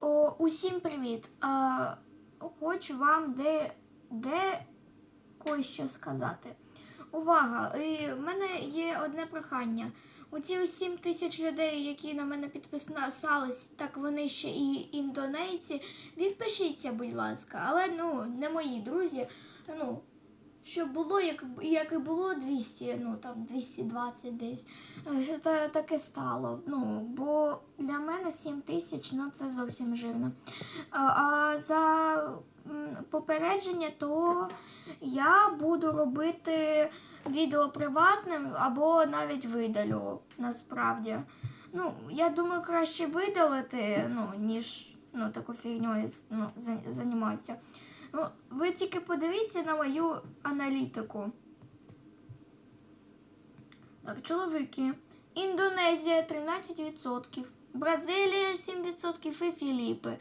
О, усім привіт! А, хочу вам де, де кое-що сказати. Увага! І в мене є одне прохання. Оці 7 тисяч людей, які на мене підписались, так вони ще і індонейці. Відпишіться, будь ласка, але ну, не мої друзі. Ну, щоб було, як, як і було 200, ну там 220 десь, е, що таке стало. Ну, бо для 7 тисяч, ну це зовсім жирно. А, за попередження, то я буду робити відео приватним або навіть видалю насправді. Ну, я думаю, краще видалити, ну, ніж ну, таку фігньою ну, займатися. Ну, ви тільки подивіться на мою аналітику. Так, чоловіки. Індонезія 13%, Бразилія 7% і Філіпи.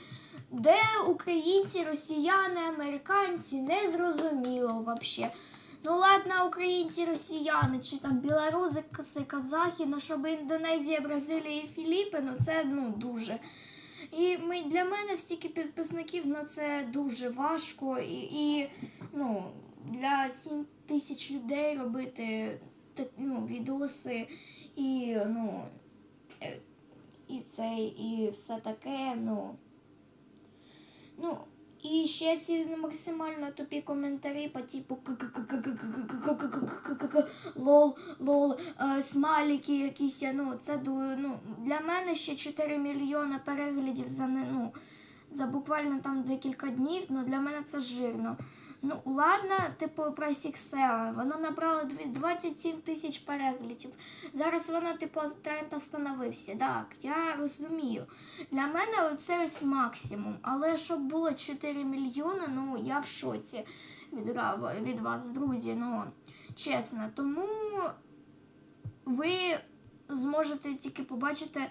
Де українці, росіяни, американці, не зрозуміло взагалі. Ну ладно, українці, росіяни, чи там білоруси, казахи, ну щоб Індонезія, Бразилія і Філіпи, ну це ну дуже. І ми, для мене стільки підписників, ну це дуже важко. І, і ну, для 7 тисяч людей робити ну, відоси і, ну, е, і це, і все таке, ну. Ну, і ще ці максимально тупі коментарі по типу лол, лол, смайлики якісь, ну, це ну, для мене ще 4 мільйони переглядів за ну, за буквально там декілька днів, ну для мене це жирно. Ну, ладно, типу про Сіксеа, воно набрало 27 тисяч переглядів. Зараз воно, типу, тренд остановився. Так, я розумію. Для мене це ось максимум. Але щоб було 4 мільйони, ну я в шоці від, від вас, друзі. Ну, чесно. Тому ви зможете тільки побачити е,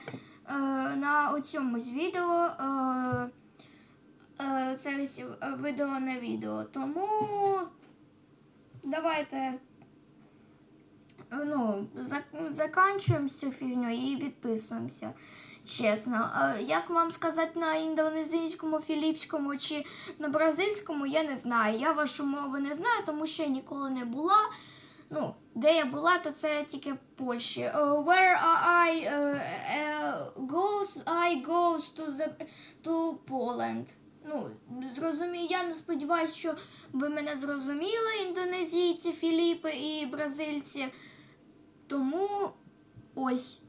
на оцьому з відео. Е, це ось е, видалене відео. Тому давайте ну, заканчуємо цю фігню і відписуємося. Чесно. Як вам сказати на індонезійському, філіпському чи на бразильському, я не знаю. Я вашу мову не знаю, тому що я ніколи не була. Ну, де я була, то це тільки в Польщі. Е, Where I е, е, goes, I goes to the to Poland. Ну, зрозумію, я не сподіваюся, що ви мене зрозуміли, індонезійці, Філіпи і бразильці. Тому ось.